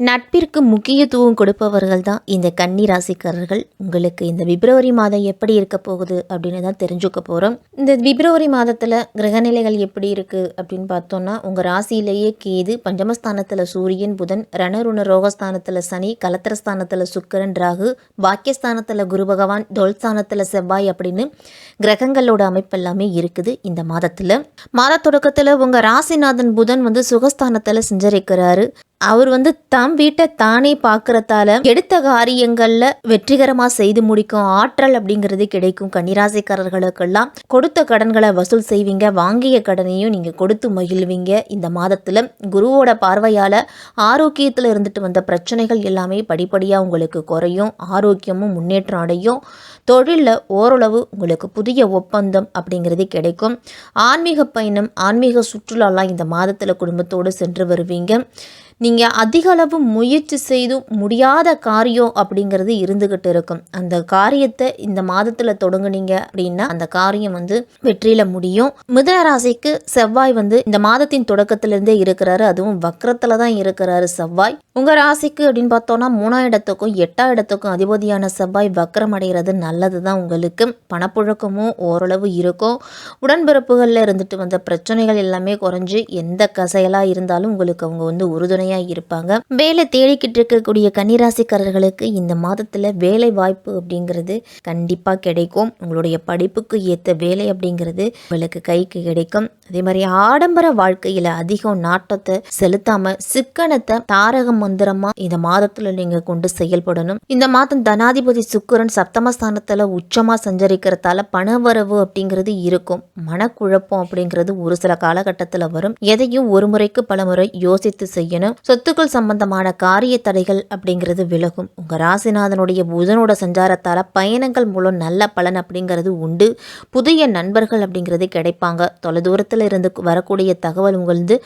நட்பிற்கு முக்கியத்துவம் கொடுப்பவர்கள் தான் இந்த கன்னி ராசிக்காரர்கள் உங்களுக்கு இந்த பிப்ரவரி மாதம் எப்படி இருக்க போகுது அப்படின்னு தான் தெரிஞ்சுக்க போகிறோம் இந்த பிப்ரவரி மாதத்தில் கிரகநிலைகள் எப்படி இருக்குது அப்படின்னு பார்த்தோம்னா உங்கள் ராசியிலேயே கேது பஞ்சமஸ்தானத்தில் சூரியன் புதன் ரணருண ரோகஸ்தானத்தில் சனி கலத்திரஸ்தானத்தில் சுக்கரன் ராகு பாக்கியஸ்தானத்தில் குரு பகவான் தொல்ஸ்தானத்தில் செவ்வாய் அப்படின்னு கிரகங்களோட அமைப்பு எல்லாமே இருக்குது இந்த மாதத்தில். மாத தொடக்கத்தில் உங்கள் ராசிநாதன் புதன் வந்து சுகஸ்தானத்தில் செஞ்சரிக்கிறாரு. அவர் வந்து தம் வீட்டை தானே பார்க்கறதால எடுத்த காரியங்களில் வெற்றிகரமாக செய்து முடிக்கும் ஆற்றல் அப்படிங்கிறது கிடைக்கும். கன்னிராசிக்காரர்களுக்கெல்லாம் கொடுத்த கடன்களை வசூல் செய்வீங்க. வாங்கிய கடனையும் நீங்கள் கொடுத்து மகிழ்வீங்க. இந்த மாதத்தில் குருவோட பார்வையால் ஆரோக்கியத்தில் இருந்துட்டு வந்த பிரச்சனைகள் எல்லாமே படிப்படியாக உங்களுக்கு குறையும். ஆரோக்கியமும் முன்னேற்றம் அடையும். தொழிலில் ஓரளவு உங்களுக்கு புதிய ஒப்பந்தம் அப்படிங்கிறது கிடைக்கும். ஆன்மீக பயணம் ஆன்மீக சுற்றுலாலாம் இந்த மாதத்தில் குடும்பத்தோடு சென்று வருவீங்க. நீங்கள் அதிக அளவு முயற்சி செய்தும் முடியாத காரியம் அப்படிங்கிறது இருந்துக்கிட்டு இருக்கும். அந்த காரியத்தை இந்த மாதத்தில் தொடங்குனீங்க அப்படின்னா அந்த காரியம் வந்து வெற்றியில் முடியும். மிதன ராசிக்கு செவ்வாய் வந்து இந்த மாதத்தின் தொடக்கத்திலேருந்தே இருக்கிறாரு. அதுவும் வக்கரத்தில் தான் இருக்கிறாரு செவ்வாய். உங்கள் ராசிக்கு அப்படின்னு பார்த்தோன்னா மூணாம் இடத்துக்கும் எட்டாம் இடத்துக்கும் அதிபதியான செவ்வாய் வக்கரம் அடைகிறது நல்லது தான் உங்களுக்கு. பணப்புழக்கமும் ஓரளவு இருக்கும். உடன்பிறப்புகளில் இருந்துட்டு வந்த பிரச்சனைகள் எல்லாமே குறைஞ்சு எந்த கசையலாக இருந்தாலும் உங்களுக்கு அவங்க வந்து உறுதுணை உறுதுணையாக இருப்பாங்க. வேலை தேடிக்கிட்டு இருக்கக்கூடிய கன்னிராசிக்காரர்களுக்கு இந்த மாதத்தில் வேலை வாய்ப்பு அப்படிங்கிறது கண்டிப்பாக கிடைக்கும். உங்களுடைய படிப்புக்கு ஏற்ற வேலை அப்படிங்கிறது உங்களுக்கு கைக்கு கிடைக்கும். அதே மாதிரி ஆடம்பர வாழ்க்கையில் அதிகம் நாட்டத்தை செலுத்தாம சிக்கனத்தை தாரக மந்திரமா இந்த மாதத்துல நீங்க கொண்டு செயல்படணும். இந்த மாதம் தனாதிபதி சுக்கரன் சப்தமஸ்தானத்துல உச்சமா சஞ்சரிக்கிறதால பணவரவு அப்படிங்கிறது இருக்கும். மனக்குழப்பம் அப்படிங்கிறது ஒரு சில காலகட்டத்தில் வரும். எதையும் ஒரு முறைக்கு பல முறை யோசித்து செய்யணும். சொத்துக்கள் சம்பந்தமான காரிய தடைகள் அப்படிங்கிறது விலகும். உங்கள் ராசிநாதனுடைய புதனோட சஞ்சாரத்தால் பயணங்கள் மூலம் நல்ல பலன் அப்படிங்கிறது உண்டு. புதிய நண்பர்கள் அப்படிங்கிறது கிடைப்பாங்க. தொலைதூரத்தில் இருந்து வரக்கூடிய தகவல் உங்களது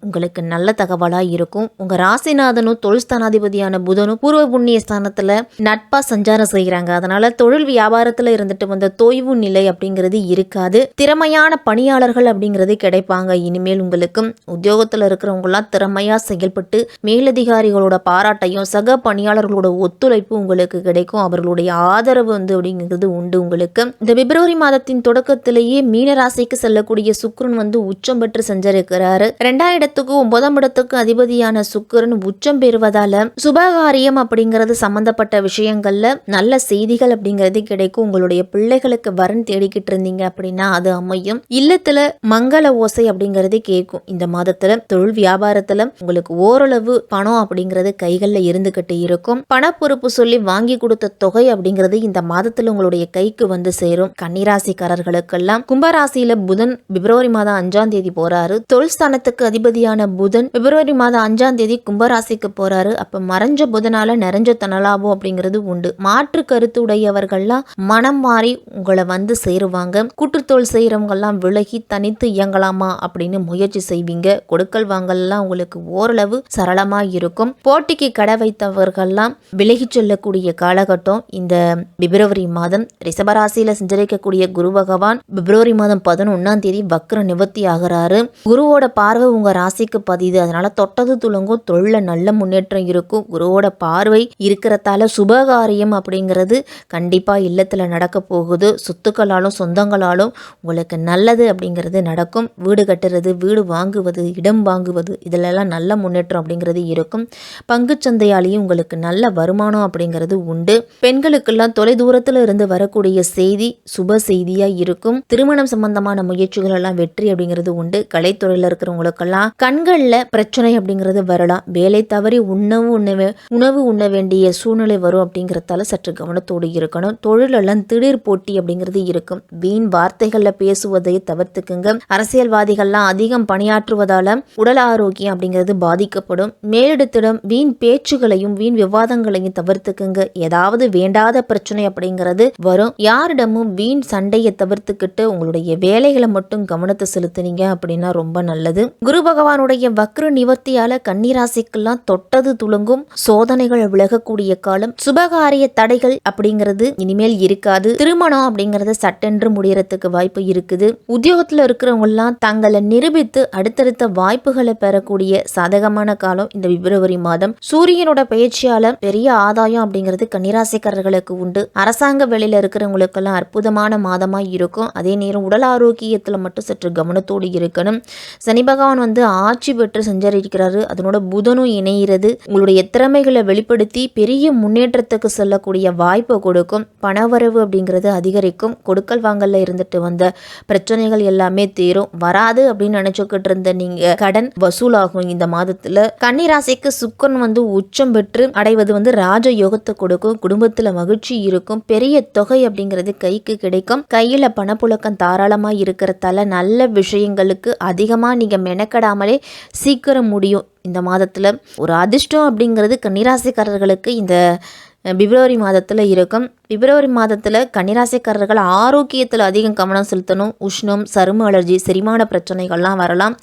உங்களுக்கு நல்ல தகவலாக இருக்கும். உங்கள் ராசிநாதனும் தொழில் ஸ்தானாதிபதியான புதனும் பூர்வ புண்ணிய ஸ்தானத்தில் நட்பாக சஞ்சாரம் செய்கிறாங்க அதனால் தொழில் வியாபாரத்தில் இருந்துட்டு வந்த தொய்வு நிலை அப்படிங்கிறது இருக்காது. திறமையான பணியாளர்கள் அப்படிங்கிறது கிடைப்பாங்க. இனிமேல் உங்களுக்கும் உத்தியோகத்தில் இருக்கிறவங்களாம் திறமையாக செயல் செயல்பட்டு மேலதிகாரிகளோட பாராட்டையும் சக பணியாளர்களோட ஒத்துழைப்பு உங்களுக்கு கிடைக்கும். அவர்களுடைய ஆதரவு வந்து அப்படிங்கிறது உண்டு உங்களுக்கு. இந்த பிப்ரவரி மாதத்தின் தொடக்கத்திலேயே மீனராசிக்கு செல்லக்கூடிய சுக்கிரன் வந்து உச்சம் பெற்று செஞ்சிருக்கிறாரு. ரெண்டாம் இடத்துக்கும் ஒன்பதாம் இடத்துக்கும் அதிபதியான சுக்கிரன் உச்சம் பெறுவதால சுபகாரியம் அப்படிங்கிறது சம்பந்தப்பட்ட விஷயங்கள்ல நல்ல செய்திகள் அப்படிங்கிறது கிடைக்கும். உங்களுடைய பிள்ளைகளுக்கு வரன் தேடிக்கிட்டு இருந்தீங்க அப்படின்னா அது அமையும். இல்லத்துல மங்கள ஓசை அப்படிங்கிறது கேட்கும். இந்த மாதத்துல தொழில் வியாபாரத்துல உங்களுக்கு ஓரளவு பணம் அப்படிங்கிறது கைகளில் இருந்துக்கிட்டு இருக்கும். பணப்பொறுப்பு சொல்லி வாங்கி கொடுத்த தொகை அப்படிங்கிறது இந்த மாதத்தில் உங்களுடைய கைக்கு வந்து சேரும். கன்னிராசிக்காரர்களுக்கெல்லாம் கும்பராசியில புதன் பிப்ரவரி மாதம் அஞ்சாம் தேதி போறாரு. தொழில் ஸ்தானத்துக்கு அதிபதியான புதன் பிப்ரவரி மாதம் அஞ்சாம் தேதி கும்பராசிக்கு போறாரு. அப்ப மறைஞ்ச புதனால நிறைஞ்ச தனலாபம் அப்படிங்கிறது உண்டு. மாற்று கருத்து உடையவர்கள்லாம் மனம் மாறி உங்களை வந்து சேருவாங்க. கூட்டுத்தொழில் செய்யறவங்கெல்லாம் விலகி தனித்து இயங்கலாமா அப்படின்னு முயற்சி செய்வீங்க. கொடுக்கல் வாங்கல்லாம் உங்களுக்கு ஓரளவு வரவு சரளமா இருக்கும் போட்டிக்கு கடை வைத்தவர்கள்லாம் விலகிச் செல்லக்கூடிய காலகட்டம் இந்த பிப்ரவரி மாதம். ரிஷபராசியில சஞ்சரிக்கக்கூடிய குரு பகவான் பிப்ரவரி மாதம் பதினொன்னாம் தேதி வக்ர நிவர்த்தி ஆகிறாரு. குருவோட பார்வை உங்க ராசிக்கு பதிது அதனால தொட்டது துளங்கும் தொழில நல்ல முன்னேற்றம் இருக்கும். குருவோட பார்வை இருக்கிறதால சுபகாரியம் அப்படிங்கிறது கண்டிப்பா இல்லத்துல நடக்க போகுது. சொத்துக்களாலும் சொந்தங்களாலும் உங்களுக்கு நல்லது அப்படிங்கிறது நடக்கும். வீடு கட்டுறது வீடு வாங்குவது இடம் வாங்குவது இதிலெல்லாம் நல்ல முன்னேற்றம் அப்படிங்கிறது இருக்கும். பங்குச்சந்தையாலேயும் உங்களுக்கு நல்ல வருமானம் அப்படிங்கிறது உண்டு. பெண்களுக்கெல்லாம் தொலை தூரத்தில் இருந்து வரக்கூடிய செய்தி சுப செய்தியாக இருக்கும். திருமணம் சம்பந்தமான முயற்சிகள் எல்லாம் வெற்றி அப்படிங்கிறது உண்டு. கலைத்துறையில் இருக்கிறவங்களுக்கெல்லாம் கண்களில் பிரச்சனை அப்படிங்கிறது வரலாம். வேலை தவறி உணவு உண்ண உணவு உண்ண வேண்டிய சூழ்நிலை வரும் அப்படிங்கிறதால சற்று கவனத்தோடு இருக்கணும். தொழிலெல்லாம் திடீர் போட்டி அப்படிங்கிறது இருக்கும். வீண் வார்த்தைகளில் பேசுவதை தவிர்த்துக்குங்க. அரசியல்வாதிகள்லாம் அதிகம் பணியாற்றுவதால உடல் ஆரோக்கியம் அப்படிங்கிறது பாதிக்கப்படும். மேலிடத்திடம் வீண் பேச்சுகளையும் வீண் விவாதங்களையும் தவிர்த்துக்குங்க. ஏதாவது வேண்டாத பிரச்சனை அப்படிங்கிறது வரும். யாரிடமும் வீண் சண்டையை தவிர்த்துக்கிட்டு உங்களுடைய வேலைகளை மட்டும் கவனத்தை செலுத்துனீங்க அப்படின்னா ரொம்ப நல்லது. குரு பகவானுடைய வக்ர நிவர்த்தியால கன்னிராசிக்கெல்லாம் தொட்டது துளங்கும் சோதனைகள் விலகக்கூடிய காலம். சுபகாரிய தடைகள் அப்படிங்கிறது இனிமேல் இருக்காது. திருமணம் அப்படிங்கறது சட்டென்று முடியறதுக்கு வாய்ப்பு இருக்குது. உத்தியோகத்துல இருக்கிறவங்க எல்லாம் தங்களை நிரூபித்து அடுத்தடுத்த வாய்ப்புகளை பெறக்கூடிய சாதகமான காலம் இந்த பிப்ரவரி மாதம். சூரியனோட பயிற்சியால பெரிய ஆதாயம் அப்படிங்கிறது கன்னிராசிக்காரர்களுக்கு உண்டு. அரசாங்க வேலையில இருக்கிறவங்களுக்கெல்லாம் அற்புதமான மாதமா இருக்கும். அதே நேரம் உடல் ஆரோக்கியத்துல மட்டும் சற்று கவனத்தோடு இருக்கணும். சனி பகவான் வந்து ஆட்சி பெற்று சஞ்சரிக்கிறாரு. அதனோட புதனும் இணைகிறது உங்களுடைய திறமைகளை வெளிப்படுத்தி பெரிய முன்னேற்றத்துக்கு செல்லக்கூடிய வாய்ப்பை கொடுக்கும். பணவரவு அப்படிங்கிறது அதிகரிக்கும். கொடுக்கல் வாங்கல்ல இருந்துட்டு வந்த பிரச்சனைகள் எல்லாமே தீரும். வராது அப்படின்னு நினைச்சுக்கிட்டு இருந்த நீங்க கடன் வசூலாகும் இந்த மாதத்தில். கன்னிராசிக்கு சுக்கன் வந்து உச்சம் பெற்று அடைவது வந்து ராஜ யோகத்தை கொடுக்கும் குடும்பத்துல மகிழ்ச்சி இருக்கும் பெரிய தொகை அப்படிங்கிறது கைக்கு கிடைக்கும். கையில பணப்புழக்கம் தாராளமா இருக்கிறதால நல்ல விஷயங்களுக்கு அதிகமா நீங்க மெனக்கடாமலே சீக்கிரம் முடியும். இந்த மாதத்துல ஒரு அதிர்ஷ்டம் அப்படிங்கிறது கன்னிராசிக்காரர்களுக்கு இந்த பிப்ரவரி மாதத்தில் இருக்கும் பிப்ரவரி மாதத்தில் கன்னிராசிக்காரர்கள் ஆரோக்கியத்தில் அதிகம் கவனம் செலுத்தணும். உஷ்ணம் சரும அலர்ஜி செரிமான பிரச்சனைகள்லாம் வரலாம்.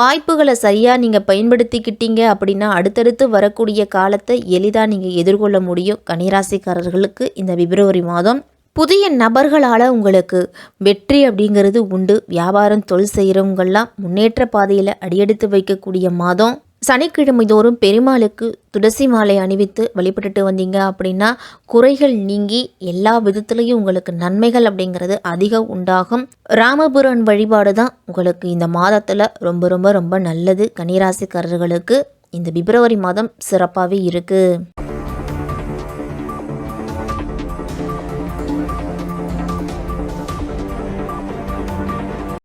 வாய்ப்புகளை சரியாக நீங்கள் பயன்படுத்திக்கிட்டீங்க அப்படின்னா அடுத்தடுத்து வரக்கூடிய காலத்தை எளிதாக நீங்கள் எதிர்கொள்ள முடியும். கன்னிராசிக்காரர்களுக்கு இந்த பிப்ரவரி மாதம். புதிய நபர்களால் உங்களுக்கு வெற்றி அப்படிங்கிறது உண்டு. வியாபாரம் தொழில் செய்கிறவங்கள்லாம் முன்னேற்ற பாதையில் அடியெடுத்து வைக்கக்கூடிய மாதம். சனிக்கிழமை தோறும் பெருமாளுக்கு துளசி மாலை அணிவித்து வழிபட்டுட்டு வந்தீங்க அப்படின்னா குறைகள் நீங்கி எல்லா விதத்துலேயும் உங்களுக்கு நன்மைகள் அப்படிங்கிறது அதிகம் உண்டாகும். ராமபுரன் வழிபாடு தான் உங்களுக்கு இந்த மாதத்தில் ரொம்ப ரொம்ப ரொம்ப நல்லது. கன்னிராசிக்காரர்களுக்கு இந்த பிப்ரவரி மாதம் சிறப்பாகவே இருக்குது